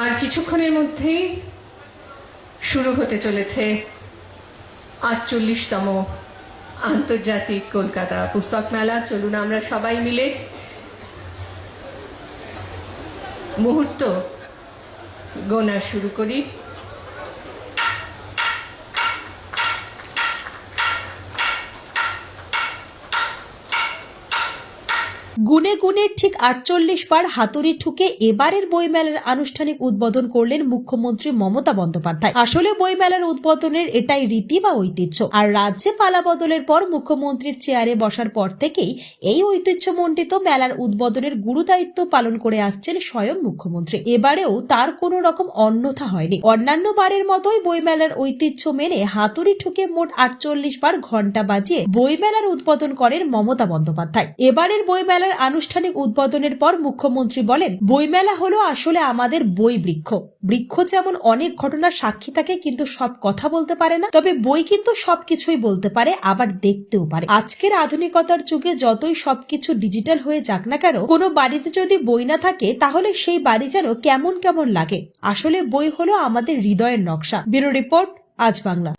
আর কিছুক্ষণের মধ্যেই শুরু হতে চলেছে আটচল্লিশতম আন্তর্জাতিক কলকাতা পুস্তক মেলা। চলুন আমরা সবাই মিলে মুহূর্ত গোনা শুরু করি। গুনে গুনে ঠিক আটচল্লিশ বার হাতুড়ি ঠুকে এবারের বইমেলার আনুষ্ঠানিক উদ্বোধন করলেন মুখ্যমন্ত্রী মমতা বন্দ্যোপাধ্যায়। আসলে বইমেলার উদ্বোধনের এটাই রীতি বা ঐতিহ্য। আর রাজ্যে পালা বদলের পর মুখ্যমন্ত্রীর চেয়ারে বসার পর থেকেই এই ঐতিহ্যমণ্ডিত মেলার উদ্বোধনের গুরুদায়িত্ব পালন করে আসছেন স্বয়ং মুখ্যমন্ত্রী। এবারেও তার কোনো রকম অন্যথা হয়নি। অন্যান্য বারের মতোই বইমেলার ঐতিহ্য মেনে হাতুড়ি ঠুকে মোট আটচল্লিশ বার ঘণ্টা বাজিয়ে বইমেলার উদ্বোধন করেন মমতা বন্দ্যোপাধ্যায়। এবারের বইমেলার আনুষ্ঠানিক উদ্বোধনের পর মুখ্যমন্ত্রী বলেন, বইমেলা হলো আসলে আমাদের বই বৃক্ষ। বৃক্ষ যেমন অনেক ঘটনার সাক্ষী থাকে, কিন্তু সব কথা বলতে পারে না। তবে বই কিন্তু সবকিছুই বলতে পারে, আবার দেখতেও পারে। আজকের আধুনিকতার যুগে যতই সবকিছু ডিজিটাল হয়ে যাক না কেন, কোনো বাড়িতে যদি বই না থাকে, তাহলে সেই বাড়ি যেন কেমন কেমন লাগে। আসলে বই হলো আমাদের হৃদয়ের নকশা। ব্যুরো রিপোর্ট, আজ বাংলা।